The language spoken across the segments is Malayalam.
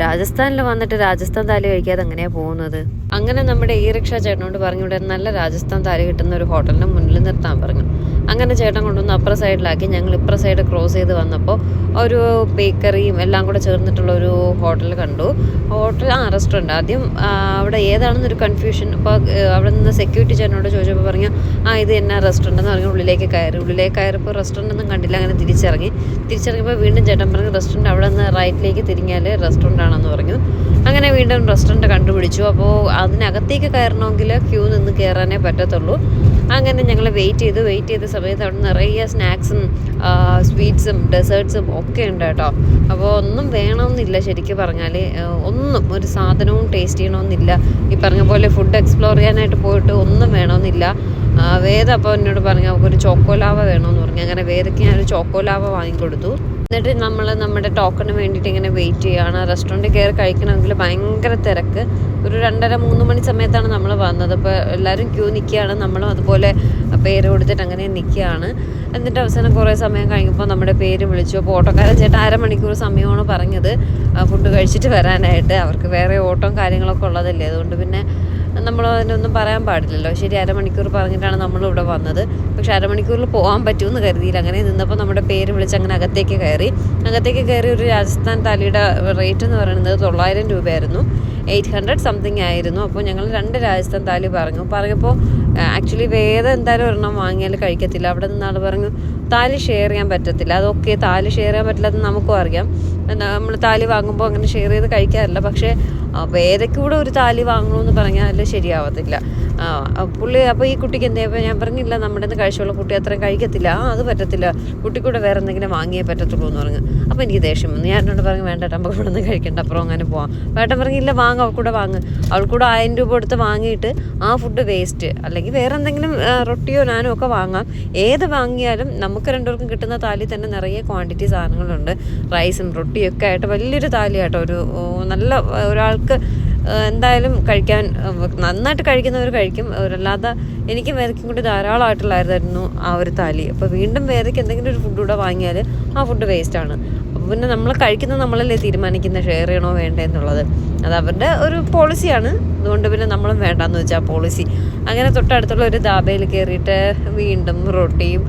രാജസ്ഥാനിൽ വന്നിട്ട് രാജസ്ഥാൻ താലി കഴിക്കാതെ അങ്ങനെയാണ് പോകുന്നത്? അങ്ങനെ നമ്മുടെ ഈ റിക്ഷ ചേട്ടനോട് പറഞ്ഞു ഇവിടെ നല്ല രാജസ്ഥാൻ താലി കിട്ടുന്ന ഒരു ഹോട്ടലിന്റെ മുന്നിൽ നിർത്താൻ പറഞ്ഞു. അങ്ങനെ ചേട്ടൻ കൊണ്ടുവന്ന് അപ്പുറ സൈഡിലാക്കി. ഞങ്ങൾ ഇപ്പുറ സൈഡ് ക്രോസ് ചെയ്ത് വന്നപ്പോൾ ഒരു ബേക്കറിയും എല്ലാം കൂടെ ചേർന്നിട്ടുള്ള ഒരു ഹോട്ടൽ കണ്ടു. ഹോട്ടൽ ആ റെസ്റ്റോറന്റ് ആദ്യം അവിടെ ഏതാണെന്നൊരു കൺഫ്യൂഷൻ അപ്പോൾ അവിടെ നിന്ന് സെക്യൂരിറ്റി ചേട്ടനോട് ചോദിച്ചപ്പോൾ പറഞ്ഞു ആ ഇത് എന്നാ റെസ്റ്റോറന്റ് എന്ന് പറഞ്ഞു ഉള്ളിലേക്ക് കയറി. ഉള്ളിലേക്ക് കയറിയപ്പോൾ റെസ്റ്റോറന്റ് ഒന്നും കണ്ടില്ല അങ്ങനെ തിരിച്ചിറങ്ങി. തിരിച്ചിറങ്ങിയപ്പോൾ വീണ്ടും ചേട്ടൻ പറഞ്ഞു റെസ്റ്റോറന്റ് അവിടെ നിന്ന് റൈറ്റിലേക്ക് തിരിഞ്ഞാൽ റെസ്റ്റോറന്റ് ആണെന്ന് പറഞ്ഞു. അങ്ങനെ വീണ്ടും റെസ്റ്റോറന്റ് കണ്ടുപിടിച്ചു. അപ്പോൾ അതിനകത്തേക്ക് കയറണമെങ്കിൽ ക്യൂ നിന്ന് കയറാനേ പറ്റത്തുള്ളൂ. അങ്ങനെ ഞങ്ങൾ വെയിറ്റ് ചെയ്തു. വെയിറ്റ് ചെയ്ത സമയത്ത് അവിടെ നിറയെ സ്നാക്സും സ്വീറ്റ്സും ഡെസേർട്ട്സും ഒക്കെ ഉണ്ട് കേട്ടോ. അപ്പോൾ ഒന്നും വേണമെന്നില്ല ശരിക്കും പറഞ്ഞാൽ ഒന്നും ഒരു സാധനവും ടേസ്റ്റ് ചെയ്യണമെന്നില്ല. ഈ പറഞ്ഞ പോലെ ഫുഡ് എക്സ്പ്ലോർ ചെയ്യാനായിട്ട് പോയിട്ട് ഒന്നും വേണമെന്നില്ല. വേദ അപ്പോൾ എന്നോട് പറഞ്ഞു അവൾക്കൊരു ചോക്കോലാവ വേണമെന്ന് പറഞ്ഞു. അങ്ങനെ വേദയ്ക്ക് ഞാനൊരു ചോക്കോലാവ വാങ്ങിക്കൊടുത്തു. എന്നിട്ട് നമ്മൾ നമ്മുടെ ടോക്കണിന് വേണ്ടിയിട്ട് ഇങ്ങനെ വെയിറ്റ് ചെയ്യുകയാണ് റെസ്റ്റോറന്റിൽ കയറി കഴിക്കണമെങ്കിൽ ഭയങ്കര തിരക്ക്. ഒരു രണ്ടര മൂന്ന് മണി സമയത്താണ് നമ്മൾ വന്നത്. അപ്പോൾ എല്ലാവരും ക്യൂ നിൽക്കുകയാണ് നമ്മളും അതുപോലെ പേര് കൊടുത്തിട്ട് അങ്ങനെ നിൽക്കുകയാണ് എന്നിട്ട് അവസാനം കുറേ സമയം കഴിഞ്ഞപ്പോൾ നമ്മുടെ പേര് വിളിച്ചു. അപ്പോൾ ഓട്ടോക്കാരൻ ചേട്ടൻ അരമണിക്കൂർ സമയമാണ് പറഞ്ഞത്. ഫുഡ് കഴിച്ചിട്ട് വരാനായിട്ട്. അവർക്ക് വേറെ ഓട്ടവും കാര്യങ്ങളൊക്കെ ഉള്ളതല്ലേ. അതുകൊണ്ട് പിന്നെ നമ്മൾ അതിനൊന്നും പറയാൻ പാടില്ലല്ലോ. ശരി അരമണിക്കൂർ പറഞ്ഞിട്ടാണ് നമ്മൾ ഇവിടെ വന്നത്. പക്ഷെ അരമണിക്കൂറിൽ പോകാൻ പറ്റുമെന്ന് കരുതിയില്ല. അങ്ങനെ നിന്നപ്പോൾ നമ്മുടെ പേര് വിളിച്ച് അങ്ങനെ അകത്തേക്ക് കയറി. അകത്തേക്ക് കയറി ഒരു രാജസ്ഥാൻ താലിയുടെ റേറ്റ് എന്ന് പറയുന്നത് തൊള്ളായിരം രൂപയായിരുന്നു. എയ്റ്റ് ഹൺഡ്രഡ് സംതിങ് ആയിരുന്നു. അപ്പോൾ ഞങ്ങൾ രണ്ട് രാജസ്ഥാൻ താലി പറഞ്ഞു. പറഞ്ഞപ്പോൾ ആക്ച്വലി വേറെ എന്തായാലും ഒരെണ്ണം വാങ്ങിയാൽ കഴിക്കത്തില്ല. അവിടെ നിന്നാൾ പറഞ്ഞു താലി ഷെയർ ചെയ്യാൻ പറ്റത്തില്ല. അതൊക്കെ താലി ഷെയർ ചെയ്യാൻ പറ്റില്ലാത്ത നമുക്കും അറിയാം. നമ്മൾ താലി വാങ്ങുമ്പോൾ അങ്ങനെ ഷെയർ ചെയ്ത് കഴിക്കാറില്ല. പക്ഷേ ആ, ഒരു താലി വാങ്ങണമെന്ന് പറഞ്ഞാൽ ശരിയാവത്തില്ല. പുള്ളി അപ്പോൾ ഈ കുട്ടിക്ക് എന്തേ ഞാൻ പറഞ്ഞില്ല നമ്മുടെ നിന്ന് കഴിച്ചുള്ള കുട്ടി അത്രയും കഴിക്കത്തില്ല. ആ അത് പറ്റത്തില്ല. കുട്ടിക്കൂടെ വേറെ എന്തെങ്കിലും വാങ്ങിയേ പറ്റത്തുള്ളൂ എന്ന് പറഞ്ഞു. അപ്പോൾ എനിക്ക് ദേഷ്യം വന്നു. ഞാൻ എന്നോട് പറഞ്ഞു വേണ്ട നമുക്ക് ഇവിടെ നിന്ന് കഴിക്കണ്ട അപ്പുറം അങ്ങനെ പോവാം. വേട്ടൻ പറഞ്ഞില്ല വാങ്ങ അവൾക്കൂടെ കൂടെ വാങ്ങ്. അവൾക്കൂടെ കൂടെ ആയിരം രൂപ കൊടുത്ത് വാങ്ങിയിട്ട് ആ ഫുഡ് വേസ്റ്റ് അല്ലെങ്കിൽ വേറെ എന്തെങ്കിലും റൊട്ടിയോ നാനോ ഒക്കെ വാങ്ങാം. ഏത് വാങ്ങിയാലും നമുക്ക് രണ്ടുപേർക്കും കിട്ടുന്ന താലി തന്നെ നിറയെ ക്വാണ്ടിറ്റി സാധനങ്ങളുണ്ട്. റൈസും റൊട്ടിയും ഒക്കെ ആയിട്ട് വലിയൊരു താലിയാട്ടോ ഒരു നല്ല ഒരാൾക്ക് എന്തായാലും കഴിക്കാൻ നന്നായിട്ട് കഴിക്കുന്നവർ കഴിക്കും. അവരല്ലാതെ എനിക്ക് വേദയ്ക്കും കൂടി ധാരാളമായിട്ടുള്ളായിരുന്നു ആ ഒരു താലി. അപ്പോൾ വീണ്ടും വേദയ്ക്ക് എന്തെങ്കിലും ഒരു ഫുഡ് കൂടെ വാങ്ങിയാൽ ആ ഫുഡ് വേസ്റ്റാണ് അപ്പോൾ പിന്നെ നമ്മൾ കഴിക്കുന്നത് നമ്മളല്ലേ തീരുമാനിക്കുന്നത് ഷെയർ ചെയ്യണോ വേണ്ടേ എന്നുള്ളത്. അത് അവരുടെ ഒരു പോളിസിയാണ് അതുകൊണ്ട് പിന്നെ നമ്മളും വേണ്ടാന്ന് വെച്ചാൽ പോളിസി അങ്ങനെ തൊട്ടടുത്തുള്ള ഒരു ദാബയിൽ കയറിയിട്ട് വീണ്ടും റൊട്ടിയും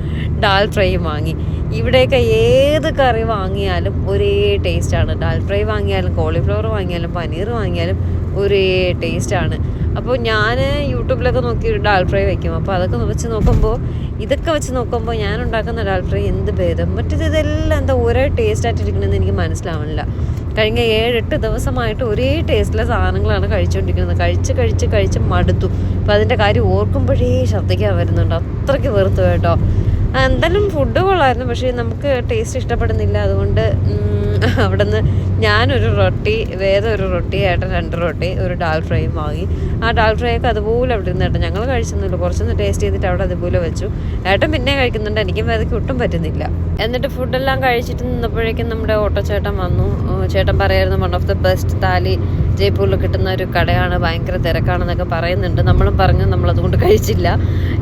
ഡാൽ ഫ്രൈയും വാങ്ങി. ഇവിടെയൊക്കെ ഏത് കറി വാങ്ങിയാലും ഒരേ ടേസ്റ്റാണ് ഡാൽ ഫ്രൈ വാങ്ങിയാലും കോളിഫ്ലവർ വാങ്ങിയാലും പനീർ വാങ്ങിയാലും ഒരേ ടേസ്റ്റാണ് അപ്പോൾ ഞാൻ യൂട്യൂബിലൊക്കെ നോക്കി ഡാൽ ഫ്രൈ വയ്ക്കും അപ്പോൾ അതൊക്കെ വെച്ച് നോക്കുമ്പോൾ ഇതൊക്കെ വെച്ച് നോക്കുമ്പോൾ ഞാൻ ഉണ്ടാക്കുന്ന ഡാൽ ഫ്രൈ എന്ത് ഭേദം? മറ്റേത് ഇതെല്ലാം എന്താ ഒരേ ടേസ്റ്റ് ആയിട്ടിരിക്കണമെന്ന് എനിക്ക് മനസ്സിലാവണില്ല. കഴിഞ്ഞ ഏഴെട്ട് ദിവസമായിട്ട് ഒരേ ടേസ്റ്റിലെ സാധനങ്ങളാണ് കഴിച്ചുകൊണ്ടിരിക്കുന്നത് കഴിച്ച് കഴിച്ച് കഴിച്ച് മടുത്തു. അപ്പം അതിന്റെ കാര്യം ഓർക്കുമ്പോഴേ ശ്രദ്ധിക്കാൻ വരുന്നുണ്ട്. അത്രയ്ക്ക് വെറുത്തു കേട്ടോ. എന്തായാലും ഫുഡ് കൊള്ളായിരുന്നു. പക്ഷേ നമുക്ക് ടേസ്റ്റ് ഇഷ്ടപ്പെടുന്നില്ല. അതുകൊണ്ട് ഉം, അവിടെ നിന്ന് ഞാനൊരു റൊട്ടി വേറെ ഒരു റൊട്ടി ഏട്ടൻ രണ്ട് റൊട്ടി ഒരു ഡാൽ ഫ്രൈയും വാങ്ങി. ആ ഡാൽ ഫ്രൈ ഒക്കെ അതുപോലെ അവിടെ നിന്ന് ഏട്ടൻ ഞങ്ങൾ കഴിച്ചൊന്നുമില്ല. കുറച്ചൊന്ന് ടേസ്റ്റ് ചെയ്തിട്ട് അവിടെ അതുപോലെ വെച്ചു. ഏട്ടൻ പിന്നെ കഴിക്കുന്നുണ്ട്. എനിക്കും വേദയ്ക്ക് ഒട്ടും പറ്റുന്നില്ല. എന്നിട്ട് ഫുഡെല്ലാം കഴിച്ചിട്ട് നിന്നപ്പോഴേക്കും നമ്മുടെ ഓട്ടോ ചേട്ടൻ വന്നു ചേട്ടൻ പറയായിരുന്നു വൺ ഓഫ് ദ ബെസ്റ്റ് താലി ജയ്പൂരിൽ കിട്ടുന്ന ഒരു കടയാണ് ഭയങ്കര തിരക്കാണെന്നൊക്കെ പറയുന്നുണ്ട്. നമ്മളും പറഞ്ഞു നമ്മളതുകൊണ്ട് കഴിച്ചില്ല.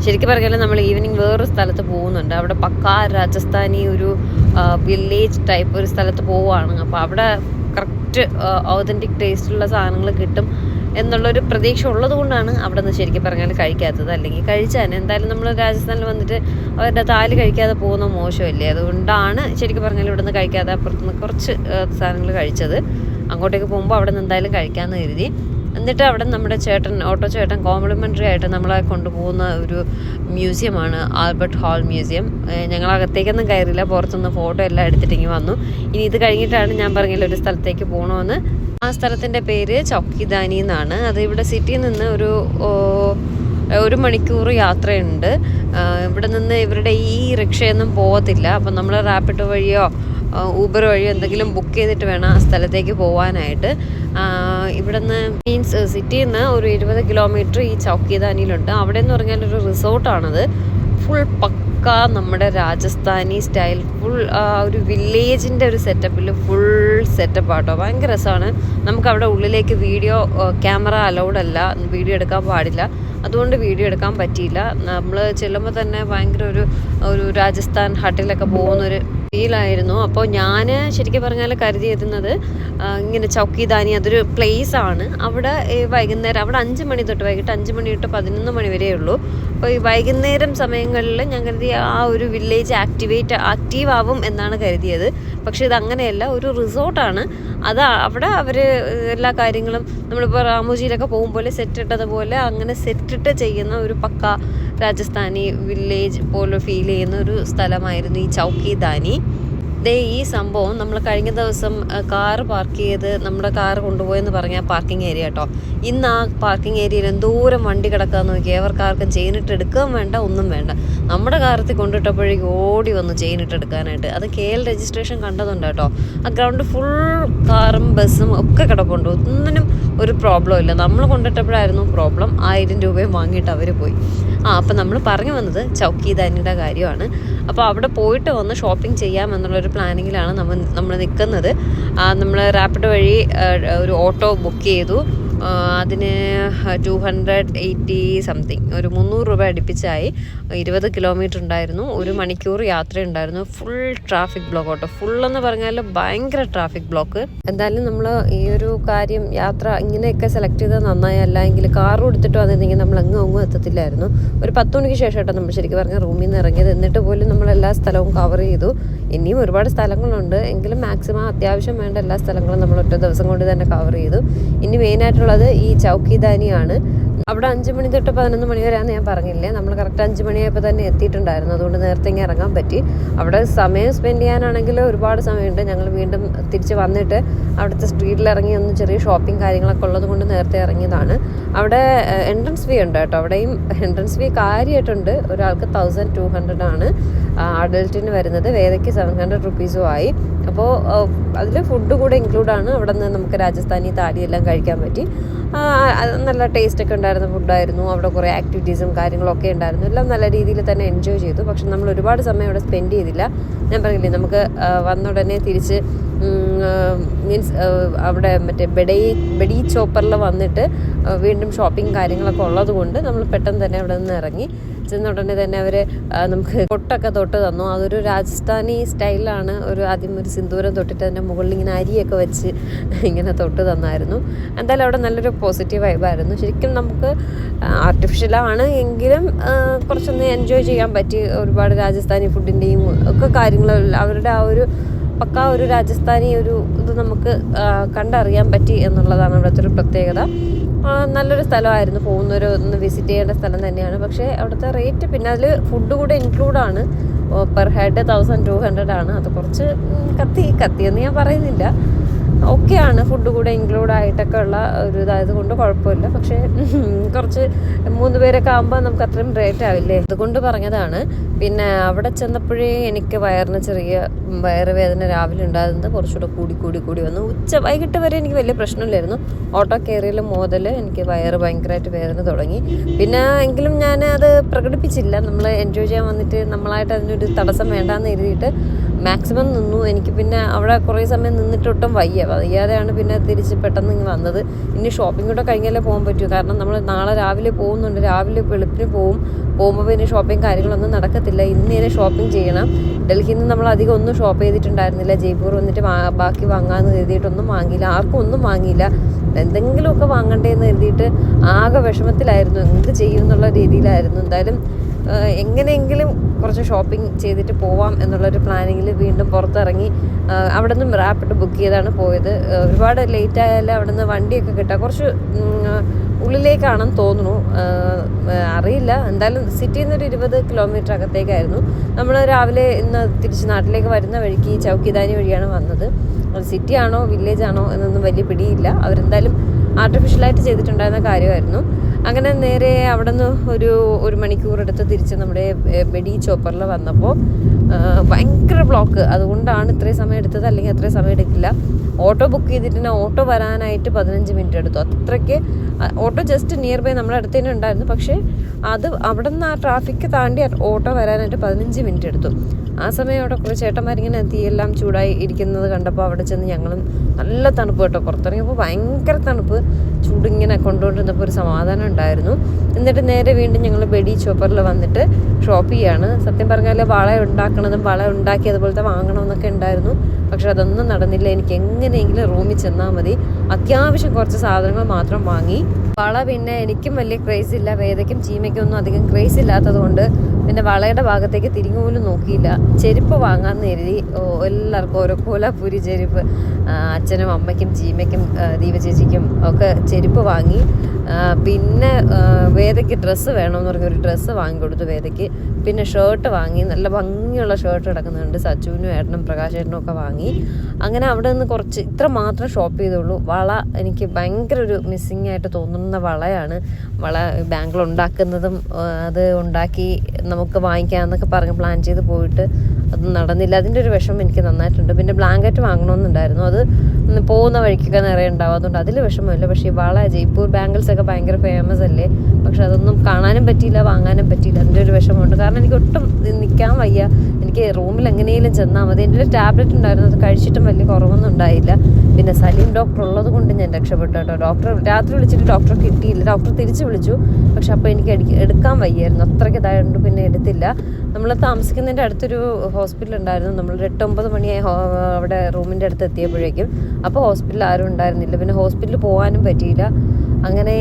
ശരിക്കും പറഞ്ഞാൽ നമ്മൾ ഈവനിങ് വേറൊരു സ്ഥലത്ത് പോകുന്നുണ്ട്. അവിടെ പക്കാ രാജസ്ഥാനി ഒരു വില്ലേജ് ടൈപ്പ് ഒരു സ്ഥലത്ത് പോവുകയാണ് അപ്പോൾ അവിടെ കറക്റ്റ് ഓതന്റിക് ടേസ്റ്റുള്ള സാധനങ്ങൾ കിട്ടും എന്നുള്ളൊരു പ്രതീക്ഷ ഉള്ളത് കൊണ്ടാണ് അവിടെ നിന്ന് ശരിക്കും പറഞ്ഞാൽ കഴിക്കാത്തത്. അല്ലെങ്കിൽ കഴിച്ചാൽ എന്തായാലും നമ്മൾ രാജസ്ഥാനിൽ വന്നിട്ട് അവരുടെ താൽ കഴിക്കാതെ പോകുന്ന മോശമല്ലേ? അതുകൊണ്ടാണ് ശരിക്കും പറഞ്ഞാൽ ഇവിടെ നിന്ന് കഴിക്കാതെ അപ്പുറത്തുനിന്ന് കുറച്ച് സാധനങ്ങൾ കഴിച്ചത്. അങ്ങോട്ടേക്ക് പോകുമ്പോൾ അവിടെ നിന്ന് എന്തായാലും കഴിക്കാമെന്ന് കരുതി. എന്നിട്ട് അവിടെ നമ്മുടെ ചേട്ടൻ ഓട്ടോ ചേട്ടൻ കോംപ്ലിമെന്ററി ആയിട്ട് നമ്മളെ കൊണ്ടുപോകുന്ന ഒരു മ്യൂസിയമാണ് ആൽബർട്ട് ഹാൾ മ്യൂസിയം. ഞങ്ങൾ അകത്തേക്കൊന്നും കയറിയില്ല പുറത്തുനിന്ന് ഫോട്ടോ എല്ലാം എടുത്തിട്ടിങ്ങി വന്നു. ഇനി ഇത് കഴിഞ്ഞിട്ടാണ് ഞാൻ പറഞ്ഞില്ല ഒരു സ്ഥലത്തേക്ക് പോകണമെന്ന് ആ സ്ഥലത്തിന്റെ പേര് ചൗക്കിദാനി എന്നാണ്. അത് ഇവിടെ സിറ്റിയിൽ നിന്ന് ഒരു ഒരു മണിക്കൂർ യാത്രയുണ്ട്. ഇവിടെ നിന്ന് ഇവരുടെ ഈ റിക്ഷയൊന്നും പോകത്തില്ല അപ്പം നമ്മൾ റാപ്പിഡ് വഴിയോ ഊബർ വഴി എന്തെങ്കിലും ബുക്ക് ചെയ്തിട്ട് വേണം ആ സ്ഥലത്തേക്ക് പോകാനായിട്ട് ഇവിടുന്ന് മീൻസ് സിറ്റിയിൽ നിന്ന് ഒരു ഇരുപത് കിലോമീറ്റർ ഈ ചൗക്കിദാനിയിലുണ്ട്. അവിടെ എന്ന് പറഞ്ഞാൽ ഒരു റിസോർട്ടാണത് ഫുൾ പക്ക നമ്മുടെ രാജസ്ഥാനി സ്റ്റൈൽ ഫുൾ ഒരു വില്ലേജിന്റെ ഒരു സെറ്റപ്പിൽ ഫുൾ സെറ്റപ്പ് ആട്ടോ. ഭയങ്കര രസമാണ്. നമുക്ക് അവിടെ ഉള്ളിലേക്ക് വീഡിയോ ക്യാമറ അലൗഡ് അല്ല. വീഡിയോ എടുക്കാൻ പാടില്ല. അതുകൊണ്ട് വീഡിയോ എടുക്കാൻ പറ്റിയില്ല. നമ്മൾ ചെല്ലുമ്പോൾ തന്നെ ഭയങ്കര ഒരു ഒരു രാജസ്ഥാൻ ഹട്ടിലൊക്കെ പോകുന്ന ഒരു ഫീലായിരുന്നു. അപ്പോൾ ഞാൻ ശരിക്കും പറഞ്ഞാൽ കരുതിയിരുന്നത് ഇങ്ങനെ ചൗക്കിദാനി അതൊരു പ്ലേസ് ആണ്. അവിടെ വൈകുന്നേരം അവിടെ അഞ്ച് മണി തൊട്ട് വൈകിട്ട് അഞ്ച് മണി തൊട്ട് പതിനൊന്ന് മണി വരെ ഉള്ളൂ. അപ്പോൾ ഈ വൈകുന്നേരം സമയങ്ങളിൽ ഞാൻ കരുതി ആ ഒരു വില്ലേജ് ആക്ടിവേറ്റ് ആക്റ്റീവ് ആവും എന്നാണ് കരുതിയത്. പക്ഷേ ഇത് അങ്ങനെയല്ല ഒരു റിസോർട്ടാണ്. അത് അവിടെ അവർ എല്ലാ കാര്യങ്ങളും നമ്മളിപ്പോൾ റാമുജിയിലൊക്കെ പോകുമ്പോൾ സെറ്റ് ഇട്ടതുപോലെ അങ്ങനെ സെറ്റിട്ട് ചെയ്യുന്ന ഒരു പക്ക രാജസ്ഥാനി വില്ലേജ് പോലെ ഫീൽ ചെയ്യുന്ന ഒരു സ്ഥലമായിരുന്നു ഈ ചൗക്കിദാനി. ദേ ഈ സംഭവം നമ്മൾ കഴിഞ്ഞ ദിവസം കാറ് പാർക്ക് ചെയ്ത് നമ്മുടെ കാറ് കൊണ്ടുപോയെന്ന് പറഞ്ഞ പാർക്കിംഗ് ഏരിയ കേട്ടോ. ഇന്ന് ആ പാർക്കിംഗ് ഏരിയയിൽ എന്തോരം വണ്ടി കിടക്കാൻ നോക്കി. ഏവർക്കാർക്കും ചെയിനിട്ട് എടുക്കാൻ വേണ്ട ഒന്നും വേണ്ട. നമ്മുടെ കാറത്തിൽ കൊണ്ടിട്ടപ്പോഴേക്കും ഓടി വന്നു ചെയിനിട്ട് എടുക്കാനായിട്ട്. അത് കെ എൽ രജിസ്ട്രേഷൻ കണ്ടതുണ്ട് കേട്ടോ. ആ ഗ്രൗണ്ട് ഫുൾ കാറും ബസ്സും ഒക്കെ കിടപ്പുണ്ട്. ഒന്നിനും ഒരു പ്രോബ്ലം ഇല്ല. നമ്മൾ കൊണ്ടിട്ടപ്പോഴായിരുന്നു പ്രോബ്ലം ആയിരം രൂപയും വാങ്ങിയിട്ട് അവർ പോയി. ആ അപ്പം നമ്മൾ പറഞ്ഞു വന്നത് ചൗക്കിദാനിയുടെ കാര്യമാണ്. അപ്പോൾ അവിടെ പോയിട്ട് വന്ന് ഷോപ്പിംഗ് ചെയ്യാമെന്നുള്ളൊരു പ്ലാനിങ്ങിലാണ് നമ്മൾ നമ്മൾ നിൽക്കുന്നത്. നമ്മൾ റാപ്പിഡ് വഴി ഒരു ഓട്ടോ ബുക്ക് ചെയ്തു. അതിന് ടു ഹൺഡ്രഡ് എയ്റ്റി സംതിങ് ഒരു മുന്നൂറ് രൂപ അടുപ്പിച്ചായി ഇരുപത് കിലോമീറ്റർ ഉണ്ടായിരുന്നു. ഒരു മണിക്കൂർ യാത്ര ഉണ്ടായിരുന്നു. ഫുൾ ട്രാഫിക് ബ്ലോക്ക് കേട്ടോ ഫുൾ എന്ന് പറഞ്ഞാൽ ഭയങ്കര ട്രാഫിക് ബ്ലോക്ക് എന്തായാലും നമ്മൾ ഈ ഒരു കാര്യം യാത്ര ഇങ്ങനെയൊക്കെ സെലക്ട് ചെയ്തത് നന്നായി എങ്കിൽ കാർ എടുത്തിട്ട് വന്നിരുന്നെങ്കിൽ നമ്മൾ അങ്ങും അങ്ങും എത്തത്തില്ലായിരുന്നു. ഒരു പത്ത് മണിക്ക് ശേഷം കേട്ടോ നമ്മൾ ശരിക്കും പറഞ്ഞാൽ റൂമിൽ നിന്ന് ഇറങ്ങിയത്. എന്നിട്ട് പോലും നമ്മൾ എല്ലാ സ്ഥലവും കവർ ചെയ്തു. ഇനിയും ഒരുപാട് സ്ഥലങ്ങളുണ്ട്. എങ്കിലും മാക്സിമം അത്യാവശ്യം വേണ്ട എല്ലാ സ്ഥലങ്ങളും നമ്മൾ ഒറ്റ ദിവസം കൊണ്ട് തന്നെ കവർ ചെയ്തു. ഇനി മെയിനായിട്ടുള്ളത് ഈ ചൗക്കിദാനിയാണ്. അവിടെ അഞ്ച് മണി തൊട്ട് പതിനൊന്ന് മണി വരെയാന്ന് ഞാൻ പറഞ്ഞില്ലേ. നമ്മൾ കറക്റ്റ് അഞ്ച് മണിയായപ്പോൾ തന്നെ എത്തിയിട്ടുണ്ടായിരുന്നു. അതുകൊണ്ട് നേരത്തെ ഇങ്ങനെ ഇറങ്ങാൻ പറ്റി. അവിടെ സമയം സ്പെൻഡ് ചെയ്യാനാണെങ്കിൽ ഒരുപാട് സമയമുണ്ട്. ഞങ്ങൾ വീണ്ടും തിരിച്ച് വന്നിട്ട് അവിടുത്തെ സ്ട്രീറ്റിൽ ഇറങ്ങി ഒന്ന് ചെറിയ ഷോപ്പിംഗ് കാര്യങ്ങളൊക്കെ ഉള്ളത് കൊണ്ട് നേരത്തെ ഇറങ്ങിയതാണ്. അവിടെ എൻട്രൻസ് ഫീ ഉണ്ട് കേട്ടോ. അവിടെയും എൻട്രൻസ് ഫീ കാര്യമായിട്ടുണ്ട് ഒരാൾക്ക് തൗസൻഡ് ടു ഹൺഡ്രഡ് ആണ്. അഡൽട്ടിന് വരുന്നത്. വേദയ്ക്ക് സെവൻ ഹൺഡ്രഡ് റുപ്പീസും ആയി. അപ്പോൾ അതിൽ ഫുഡ് കൂടെ ഇൻക്ലൂഡാണ് അവിടെ നിന്ന് നമുക്ക് രാജസ്ഥാനി താലി എല്ലാം കഴിക്കാൻ പറ്റി. നല്ല ടേസ്റ്റ് ഒക്കെ ഉണ്ടായിരുന്ന ഫുഡായിരുന്നു അവിടെ കുറേ ആക്ടിവിറ്റീസും കാര്യങ്ങളൊക്കെ ഉണ്ടായിരുന്നു. എല്ലാം നല്ല രീതിയിൽ തന്നെ എൻജോയ് ചെയ്തു. പക്ഷെ നമ്മൾ ഒരുപാട് സമയം അവിടെ സ്പെൻഡ് ചെയ്തില്ല. ഞാൻ പറഞ്ഞില്ലേ നമുക്ക് വന്നുടനെ വന്ന തിരിച്ച് മീൻസ് അവിടെ മറ്റേ ബെഡൈ ബെഡി ചോപ്പറിൽ വന്നിട്ട് വീണ്ടും ഷോപ്പിംഗ് കാര്യങ്ങളൊക്കെ ഉള്ളത് കൊണ്ട് നമ്മൾ പെട്ടെന്ന് തന്നെ അവിടെ നിന്ന് ഇറങ്ങി. ചെന്ന ഉടനെ തന്നെ അവർ നമുക്ക് തൊട്ടൊക്കെ തൊട്ട് തന്നു. അതൊരു രാജസ്ഥാനി സ്റ്റൈലാണ് ഒരു ആദ്യം ഒരു സിന്ദൂരം തൊട്ടിട്ട് അതിന്റെ മുകളിൽ ഇങ്ങനെ അരിയൊക്കെ വെച്ച് ഇങ്ങനെ തൊട്ട് തന്നായിരുന്നു. എന്തായാലും അവിടെ നല്ലൊരു പോസിറ്റീവ് വൈബായിരുന്നു ശരിക്കും നമുക്ക് ആർട്ടിഫിഷ്യലാണ് എങ്കിലും കുറച്ചൊന്ന് എൻജോയ് ചെയ്യാൻ പറ്റി. ഒരുപാട് രാജസ്ഥാനി ഫുഡിന്റെയും ഒക്കെ കാര്യങ്ങൾ അവരുടെ ആ ഒരു പക്ക ഒരു രാജസ്ഥാനി ഒരു ഇത് നമുക്ക് കണ്ടറിയാൻ പറ്റി എന്നുള്ളതാണ് അവിടുത്തെ ഒരു പ്രത്യേകത. നല്ലൊരു സ്ഥലമായിരുന്നു. പോകുന്നവർ ഒന്ന് വിസിറ്റ് ചെയ്യേണ്ട സ്ഥലം തന്നെയാണ്. പക്ഷേ അവിടുത്തെ റേറ്റ് പിന്നെ അതിൽ ഫുഡ് കൂടെ ഇൻക്ലൂഡാണ് per head thousand two hundred ആണ്. അത് കുറച്ച് കത്തി കത്തി എന്ന് ഞാൻ പറയുന്നില്ല. ഓക്കെയാണ്. ഫുഡ് കൂടെ ഇൻക്ലൂഡ് ആയിട്ടൊക്കെ ഉള്ള ഒരു ഇതായത് കൊണ്ട് കുഴപ്പമില്ല. പക്ഷേ കുറച്ച് മൂന്ന് പേരൊക്കെ ആകുമ്പോൾ നമുക്ക് അത്രയും റേറ്റ് ആവില്ലേ? അതുകൊണ്ട് പറഞ്ഞതാണ്. പിന്നെ അവിടെ ചെന്നപ്പോഴേ എനിക്ക് വയറിന് ചെറിയ വയറുവേദന രാവിലെ ഉണ്ടായിരുന്നത് കുറച്ചുകൂടെ കൂടി കൂടി കൂടി വന്നു. ഉച്ച വൈകിട്ട് വരെ എനിക്ക് വലിയ പ്രശ്നമില്ലായിരുന്നു. ഓട്ടോ കയറിയിൽ മുതൽ എനിക്ക് വയറ് ഭയങ്കരമായിട്ട് വേദന തുടങ്ങി. പിന്നെ എങ്കിലും ഞാൻ അത് പ്രകടിപ്പിച്ചില്ല. നമ്മൾ എൻജോയ് ചെയ്യാൻ വന്നിട്ട് നമ്മളായിട്ട് അതിനൊരു തടസ്സം വേണ്ടാന്ന് എഴുതിയിട്ട് മാക്സിമം നിന്നു. എനിക്ക് പിന്നെ അവിടെ കുറേ സമയം നിന്നിട്ടൊട്ടും വയ്യ. വയ്യാതെയാണ് പിന്നെ തിരിച്ച് പെട്ടെന്ന് ഇങ്ങ് വന്നത്. ഇനി ഷോപ്പിംഗ് കൂടെ കഴിഞ്ഞാലേ പോകാൻ പറ്റൂ. കാരണം നമ്മൾ നാളെ രാവിലെ പോകുന്നുണ്ട്. രാവിലെ വെളുപ്പിന് പോവും. പോകുമ്പോൾ പിന്നെ ഷോപ്പിംഗ് കാര്യങ്ങളൊന്നും നടക്കത്തില്ല. ഇന്ന് തന്നെ ഷോപ്പിംഗ് ചെയ്യണം. ഡൽഹിയിൽ നിന്ന് നമ്മൾ അധികം ഒന്നും ഷോപ്പ് ചെയ്തിട്ടുണ്ടായിരുന്നില്ല. ജയ്പൂർ വന്നിട്ട് ബാക്കി വാങ്ങാമെന്ന് കരുതിയിട്ടൊന്നും വാങ്ങിയില്ല. ആർക്കും ഒന്നും വാങ്ങിയില്ല. എന്തെങ്കിലുമൊക്കെ വാങ്ങണ്ടേന്ന് കരുതിയിട്ട് ആകെ വിഷമത്തിലായിരുന്നു. എന്ത് ചെയ്യും എന്നുള്ള രീതിയിലായിരുന്നു. എന്തായാലും എങ്ങനെയെങ്കിലും കുറച്ച് ഷോപ്പിംഗ് ചെയ്തിട്ട് പോവാം എന്നുള്ളൊരു പ്ലാനിങ്ങിൽ വീണ്ടും പുറത്തിറങ്ങി അവിടെ നിന്നും റാപ്പിഡ് ബുക്ക് ചെയ്താണ് പോയത്. ഒരുപാട് ലേറ്റ് ആയാലും അവിടെ നിന്ന് വണ്ടിയൊക്കെ കിട്ടുക കുറച്ച് ഉള്ളിലേക്കാണെന്ന് തോന്നുന്നു. അറിയില്ല. എന്തായാലും സിറ്റിയിൽ നിന്നൊരു ഇരുപത് കിലോമീറ്റർ അകത്തേക്കായിരുന്നു. നമ്മൾ രാവിലെ ഇന്ന് തിരിച്ച് നാട്ടിലേക്ക് വരുന്ന വഴിക്ക് ഈ ചൗക്കിദാനി വഴിയാണ് വന്നത്. സിറ്റിയാണോ സിറ്റി ആണോ വില്ലേജ് ആണോ എന്നൊന്നും വലിയ പിടിയില്ല. അവരെന്തായാലും ആർട്ടിഫിഷ്യലായിട്ട് ചെയ്തിട്ടുണ്ടായിരുന്ന കാര്യമായിരുന്നു. അങ്ങനെ നേരെ അവിടെ നിന്ന് ഒരു ഒരു മണിക്കൂർ എടുത്ത് തിരിച്ച് നമ്മുടെ ബെഡി ചോപ്പറിൽ വന്നപ്പോൾ ഭയങ്കര ബ്ലോക്ക്. അതുകൊണ്ടാണ് ഇത്രയും സമയം എടുത്തത് അല്ലെങ്കിൽ അത്രയും സമയം എടുക്കില്ല. ഓട്ടോ ബുക്ക് ചെയ്തിട്ട് ഓട്ടോ വരാനായിട്ട് പതിനഞ്ച് മിനിറ്റ് എടുത്തു. അത്രയ്ക്ക് ഓട്ടോ ജസ്റ്റ് നിയർ ബൈ നമ്മുടെ അടുത്ത് തന്നെ ഉണ്ടായിരുന്നു. പക്ഷേ അത് അവിടെ നിന്ന് ആ ട്രാഫിക്ക് താണ്ടി ഓട്ടോ വരാനായിട്ട് പതിനഞ്ച് മിനിറ്റ് എടുത്തു. ആ സമയം അവിടെ കുറേ ചേട്ടന്മാരിങ്ങനെ തീയെല്ലാം ചൂടായി ഇരിക്കുന്നത് കണ്ടപ്പോൾ അവിടെ ചെന്ന് ഞങ്ങളും നല്ല തണുപ്പ് കേട്ടോ. പുറത്തിറങ്ങിയപ്പോൾ ഭയങ്കര തണുപ്പ്. ചൂടിങ്ങനെ കൊണ്ടുകൊണ്ടിരുന്നപ്പോൾ ഒരു സമാധാനം ഉണ്ടായിരുന്നു. എന്നിട്ട് നേരെ വീണ്ടും ഞങ്ങൾ ബെഡി ചോപ്പറിൽ വന്നിട്ട് ഷോപ്പ് ചെയ്യാണ്. സത്യം പറഞ്ഞാൽ വള ഉണ്ടാക്കണതും വള ഉണ്ടാക്കി അതുപോലത്തെ വാങ്ങണമെന്നൊക്കെ ഉണ്ടായിരുന്നു. പക്ഷെ അതൊന്നും നടന്നില്ല. എനിക്ക് എങ്ങനെയെങ്കിലും റൂമിൽ ചെന്നാൽ മതി. അത്യാവശ്യം കുറച്ച് സാധനങ്ങൾ മാത്രം വാങ്ങി. വള പിന്നെ എനിക്കും വലിയ ക്രേസ് ഇല്ല. വേദയ്ക്കും ചീമയ്ക്കും ഒന്നും അധികം ക്രേസ് ഇല്ലാത്തതുകൊണ്ട് പിന്നെ വളയുടെ ഭാഗത്തേക്ക് തിരിഞ്ഞു പോലും നോക്കിയില്ല. ചെരുപ്പ് വാങ്ങാമെന്ന് കരുതി എല്ലാവർക്കും ഓരോ കോലാപ്പൂരി ചെരുപ്പ്. അച്ഛനും അമ്മയ്ക്കും ചീമയ്ക്കും ദീപചേച്ചിക്കും ദീപ ചേച്ചിക്കും ഒക്കെ ചെരുപ്പ് വാങ്ങി. പിന്നെ വേദയ്ക്ക് ഡ്രസ്സ് വേണമെന്ന് പറഞ്ഞ ഒരു ഡ്രസ്സ് വാങ്ങി കൊടുത്തു വേദയ്ക്ക്. പിന്നെ ഷർട്ട് വാങ്ങി. നല്ല ഭംഗിയുള്ള ഷർട്ട് കിടക്കുന്നുണ്ട്. സച്ചുവിനും ഏട്ടനും പ്രകാശ് ഏട്ടനും ഒക്കെ വാങ്ങി. അങ്ങനെ അവിടെ നിന്ന് കുറച്ച് ഇത്ര മാത്രം ഷോപ്പ് ചെയ്തുള്ളൂ. വള എനിക്ക് ഭയങ്കര ഒരു മിസ്സിങ് ആയിട്ട് തോന്നുന്ന. വളയാണ്. വള ആ, അത് ഉണ്ടാക്കി നമുക്ക് വാങ്ങിക്കാമെന്നൊക്കെ പറഞ്ഞ് പ്ലാൻ ചെയ്ത് പോയിട്ട് അത് നടന്നില്ല. അതിന്റെ ഒരു വിഷമം എനിക്ക് നന്നായിട്ടുണ്ട്. പിന്നെ ബ്ലാങ്കറ്റ് വാങ്ങണമെന്നുണ്ടായിരുന്നു. അത് പോകുന്ന വഴിക്കൊക്കെ നിറയെ ഉണ്ടാവും. അതുകൊണ്ട് അതിൽ വിഷമമില്ല. പക്ഷേ ഈ വള ജയ്പൂർ ബാങ്കിൾസൊക്കെ ഭയങ്കര ഫേമസ് അല്ലേ? പക്ഷെ അതൊന്നും കാണാനും പറ്റിയില്ല വാങ്ങാനും പറ്റിയില്ല. അതിന്റെ ഒരു വിഷമമുണ്ട്. കാരണം എനിക്ക് ഒട്ടും നിൽക്കാൻ വയ്യ. എനിക്ക് റൂമിൽ എങ്ങനെയെങ്കിലും ചെന്നാൽ മതി. എന്റെ ടാബ്ലറ്റ് ഉണ്ടായിരുന്നു അത് കഴിച്ചിട്ടും വലിയ കുറവൊന്നും ഉണ്ടായില്ല. പിന്നെ സലീം ഡോക്ടർ ഉള്ളത് കൊണ്ട് ഞാൻ രക്ഷപ്പെട്ടു കേട്ടോ. ഡോക്ടർ രാത്രി വിളിച്ചിട്ട് ഡോക്ടറെ കിട്ടിയില്ല. ഡോക്ടർ തിരിച്ച് വിളിച്ചു. പക്ഷെ അപ്പോൾ എനിക്ക് എടുക്ക- എടുക്കാൻ വയ്യായിരുന്നു. അത്രയ്ക്ക് ഇതായതുകൊണ്ട് പിന്നെ എടുത്തില്ല. നമ്മൾ താമസിക്കുന്നതിന്റെ അടുത്തൊരു ഹോസ്പിറ്റൽ ഉണ്ടായിരുന്നു. നമ്മൾ എട്ടൊമ്പത് മണിയായി അവിടെ റൂമിന്റെ അടുത്ത് എത്തിയപ്പോഴേക്കും. അപ്പോൾ ഹോസ്പിറ്റലിൽ ആരും ഉണ്ടായിരുന്നില്ല. പിന്നെ ഹോസ്പിറ്റലിൽ പോകാനും പറ്റിയില്ല. അങ്ങനെ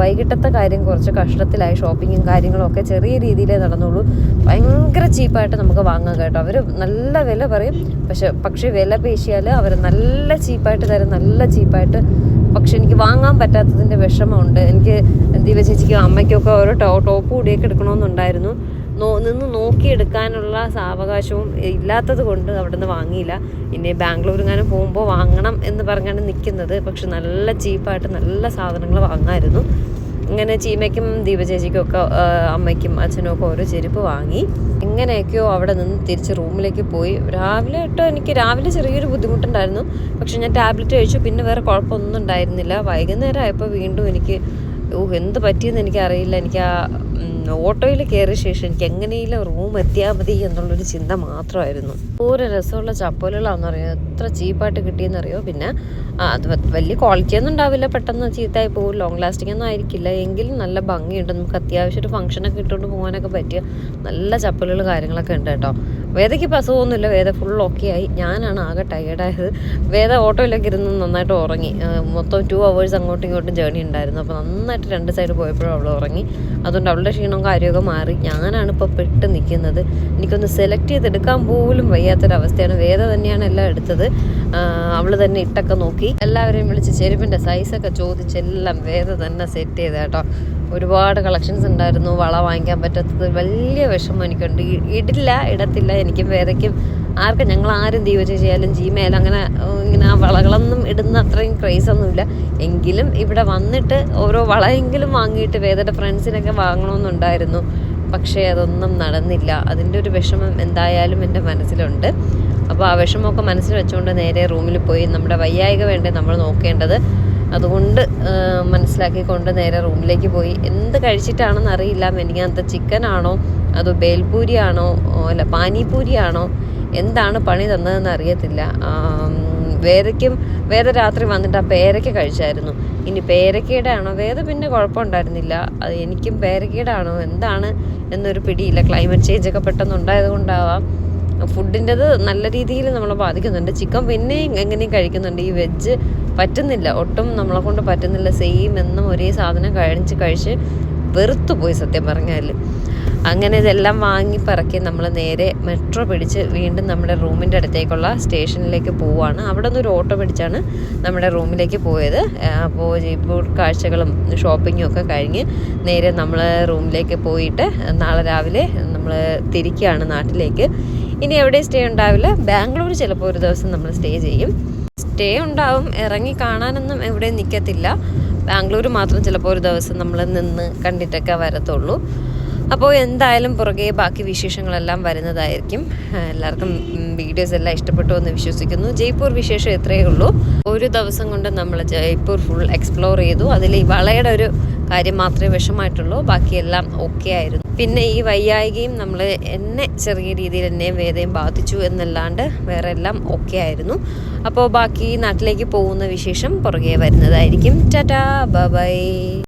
വൈകിട്ടത്തെ കാര്യം കുറച്ച് കഷ്ടത്തിലായി. ഷോപ്പിങ്ങും കാര്യങ്ങളൊക്കെ ചെറിയ രീതിയിലേ നടന്നുള്ളൂ. ഭയങ്കര ചീപ്പായിട്ട് നമുക്ക് വാങ്ങാം കേട്ടോ. അവർ നല്ല വില പറയും. പക്ഷെ പക്ഷേ വില പേശിയാൽ അവർ നല്ല ചീപ്പായിട്ട് തരും. നല്ല ചീപ്പായിട്ട്. പക്ഷെ എനിക്ക് വാങ്ങാൻ പറ്റാത്തതിന്റെ വിഷമമുണ്ട്. എനിക്ക് ദീപ ചേച്ചിക്കും അമ്മയ്ക്കൊക്കെ ഓരോ ടോപ്പ് കൂടിയൊക്കെ എടുക്കണമെന്നുണ്ടായിരുന്നു. നിന്ന് നോക്കിയെടുക്കാനുള്ള സാവകാശവും ഇല്ലാത്തത് കൊണ്ട് അവിടെ നിന്ന് വാങ്ങിയില്ല. ഇനി ബാംഗ്ലൂർ ഇങ്ങനെ പോകുമ്പോൾ വാങ്ങണം എന്ന് പറഞ്ഞാണ് നിൽക്കുന്നത് പക്ഷെ നല്ല ചീപ്പായിട്ട് നല്ല സാധനങ്ങൾ വാങ്ങാമായിരുന്നു ഇങ്ങനെ ചീമയ്ക്കും ദീപചേച്ചിക്കും ഒക്കെ അമ്മയ്ക്കും അച്ഛനും ഒക്കെ ഓരോ ചെരുപ്പ് വാങ്ങി. എങ്ങനെയൊക്കെയോ അവിടെ നിന്ന് തിരിച്ച് റൂമിലേക്ക് പോയി. രാവിലെ ഇട്ടോ എനിക്ക് രാവിലെ ചെറിയൊരു ബുദ്ധിമുട്ടുണ്ടായിരുന്നു. പക്ഷെ ഞാൻ ടാബ്ലറ്റ് കഴിച്ചു. പിന്നെ വേറെ കുഴപ്പമൊന്നും ഉണ്ടായിരുന്നില്ല. വൈകുന്നേരം ആയപ്പോൾ വീണ്ടും എനിക്ക് ഓ എന്ത് പറ്റിയെന്ന് എനിക്കറിയില്ല. എനിക്ക് ആ ഓട്ടോയിൽ കയറിയ ശേഷം എനിക്ക് എങ്ങനെയെങ്കിലും റൂം എത്തിയാൽ മതി എന്നുള്ളൊരു ചിന്ത മാത്രമായിരുന്നു. ഒരു രസമുള്ള ചപ്പലുകളാണെന്ന് അറിയാം എത്ര ചീപ്പായിട്ട് കിട്ടിയെന്നറിയോ? പിന്നെ അത് വലിയ ക്വാളിറ്റിയൊന്നും ഉണ്ടാവില്ല. പെട്ടെന്ന് ചീത്തയായി പോകും. ലോങ് ലാസ്റ്റിംഗ് ഒന്നും ആയിരിക്കില്ല. എങ്കിലും നല്ല ഭംഗിയുണ്ട്. നമുക്ക് അത്യാവശ്യം ഒരു ഫംഗ്ഷനൊക്കെ ഇട്ടുകൊണ്ട് പോകാനൊക്കെ പറ്റിയ നല്ല ചപ്പലുകൾ കാര്യങ്ങളൊക്കെ ഉണ്ട് കേട്ടോ. വേദയ്ക്ക് ഇപ്പോൾ അസുഖമൊന്നുമില്ല. വേദ ഫുൾ ഓക്കെ ആയി. ഞാനാണ് ആകെ ടയേർഡായത് വേദ ഓട്ടോയിലൊക്കെ ഇരുന്ന് നന്നായിട്ട് ഉറങ്ങി. മൊത്തം ടു അവേഴ്സ് അങ്ങോട്ടും ഇങ്ങോട്ടും ജേണി ഉണ്ടായിരുന്നു. അപ്പോൾ നന്നായിട്ട് രണ്ട് സൈഡ് പോയപ്പോഴും അവൾ ഉറങ്ങി. അതുകൊണ്ട് അവളുടെ ക്ഷീണവും കാര്യമൊക്കെ മാറി. ഞാനാണ് ഇപ്പോൾ പെട്ട് നിൽക്കുന്നത് എനിക്കൊന്ന് സെലക്ട് ചെയ്തെടുക്കാൻ പോലും വയ്യാത്തൊരവസ്ഥയാണ്. വേദ തന്നെയാണ് എല്ലാം എടുത്തത്. അവൾ തന്നെ ഇട്ടൊക്കെ നോക്കി. എല്ലാവരെയും വിളിച്ച് ചെരുപ്പിന്റെ സൈസൊക്കെ ചോദിച്ചെല്ലാം വേദ തന്നെ സെറ്റ് ചെയ്ത കേട്ടോ ഒരുപാട് കളക്ഷൻസ് ഉണ്ടായിരുന്നു. വള വാങ്ങിക്കാൻ പറ്റാത്തത്. വലിയ വിഷമം എനിക്കുണ്ട്. ഇടില്ല ഇടത്തില്ല എനിക്കും വേറെക്കും ആർക്കും ഞങ്ങൾ ആരും ദീപ ചെയ്യാലും ജീമയാലും അങ്ങനെ ഇങ്ങനെ ആ വളകളൊന്നും ഇടുന്ന അത്രയും ക്രേസ് ഒന്നുമില്ല. എങ്കിലും ഇവിടെ വന്നിട്ട് ഓരോ വളയെങ്കിലും വാങ്ങിയിട്ട് വേദയുടെ ഫ്രണ്ട്സിനൊക്കെ വാങ്ങണമെന്നുണ്ടായിരുന്നു. പക്ഷേ അതൊന്നും നടന്നില്ല. അതിന്റെ ഒരു വിഷമം എന്തായാലും എന്റെ മനസ്സിലുണ്ട്. അപ്പോൾ ആ വിഷമമൊക്കെ മനസ്സിൽ വെച്ചുകൊണ്ട് നേരെ റൂമിൽ പോയി നമ്മുടെ വയ്യായിക വേണ്ടേ നമ്മൾ നോക്കേണ്ടത്. അതുകൊണ്ട് മനസ്സിലാക്കിക്കൊണ്ട് നേരെ റൂമിലേക്ക് പോയി. എന്ത് കഴിച്ചിട്ടാണെന്ന് അറിയില്ല. മെനിങ്ങാത്ത ആണോ അതോ ബേൽപൂരി ആണോ അല്ല പാനിപൂരി ആണോ എന്താണ് പണി തന്നതെന്ന് അറിയത്തില്ല. വേദയ്ക്കും വേദ രാത്രി വന്നിട്ട് ആ പേരയ്ക്ക കഴിച്ചായിരുന്നു. ഇനി പേരക്കയുടെ ആണോ വേദ പിന്നെ കുഴപ്പമുണ്ടായിരുന്നില്ല. അത് എനിക്കും പേരക്കയുടെ ആണോ എന്താണ് എന്നൊരു പിടിയില്ല. ക്ലൈമറ്റ് ചേഞ്ച് ഒക്കെ പെട്ടെന്ന് ഉണ്ടായത് കൊണ്ടാവാം ഫുഡിന്റെത് നല്ല രീതിയിൽ നമ്മളെ ബാധിക്കുന്നുണ്ട്. ചിക്കൻ പിന്നെയും എങ്ങനെയും കഴിക്കുന്നുണ്ട്. ഈ വെജ് പറ്റുന്നില്ല. ഒട്ടും നമ്മളെ കൊണ്ട് പറ്റുന്നില്ല. സെയിം എന്നും ഒരേ സാധനം കഴിച്ച് കഴിച്ച് വെറുത്തു പോയി സത്യം പറഞ്ഞാൽ അങ്ങനെ ഇതെല്ലാം വാങ്ങി പറക്കി നമ്മൾ നേരെ മെട്രോ പിടിച്ച് വീണ്ടും നമ്മുടെ റൂമിന്റെ അടുത്തേക്കുള്ള സ്റ്റേഷനിലേക്ക് പോവുകയാണ് അവിടെ നിന്ന് ഒരു ഓട്ടോ പിടിച്ചാണ് നമ്മുടെ റൂമിലേക്ക് പോയത്. അപ്പോൾ ജയ്പൂർ കാഴ്ചകളും ഷോപ്പിങ്ങും ഒക്കെ കഴിഞ്ഞ് നേരെ നമ്മൾ റൂമിലേക്ക് പോയിട്ട് നാളെ രാവിലെ നമ്മൾ തിരിക്കുകയാണ് നാട്ടിലേക്ക്. ഇനി എവിടെ സ്റ്റേ ഉണ്ടാവില്ല. ബാംഗ്ലൂർ ചിലപ്പോൾ ഒരു ദിവസം നമ്മൾ സ്റ്റേ ചെയ്യും. സ്റ്റേ ഉണ്ടാവും. ഇറങ്ങി കാണാനൊന്നും എവിടെ നിൽക്കത്തില്ല ബാംഗ്ലൂർ മാത്രം ചിലപ്പോൾ ഒരു ദിവസം നമ്മൾ നിന്ന് കണ്ടിട്ടൊക്കെ വരത്തുള്ളൂ. അപ്പോൾ എന്തായാലും പുറകെ ബാക്കി വിശേഷങ്ങളെല്ലാം വരുന്നതായിരിക്കും. എല്ലാവർക്കും വീഡിയോസ് എല്ലാം ഇഷ്ടപ്പെട്ടു എന്ന് വിശ്വസിക്കുന്നു. ജയ്പൂർ വിശേഷം ഇത്രയേ ഉള്ളൂ. ഒരു ദിവസം കൊണ്ട് നമ്മൾ ജയ്പൂർ ഫുൾ എക്സ്പ്ലോർ ചെയ്തു. അതിൽ ഈ വളയുടെ ഒരു കാര്യം മാത്രമേ വിഷമായിട്ടുള്ളൂ ബാക്കിയെല്ലാം ഓക്കെ ആയിരുന്നു. പിന്നെ ഈ വയ്യായികയും നമ്മൾ എന്നെ ചെറിയ രീതിയിൽ എന്നെ വേദയും ബാധിച്ചു എന്നല്ലാണ്ട് വേറെ എല്ലാം ഓക്കെ ആയിരുന്നു. അപ്പോൾ ബാക്കി നാട്ടിലേക്ക് പോകുന്ന വിശേഷം പുറകെ വരുന്നതായിരിക്കും. Tata bye.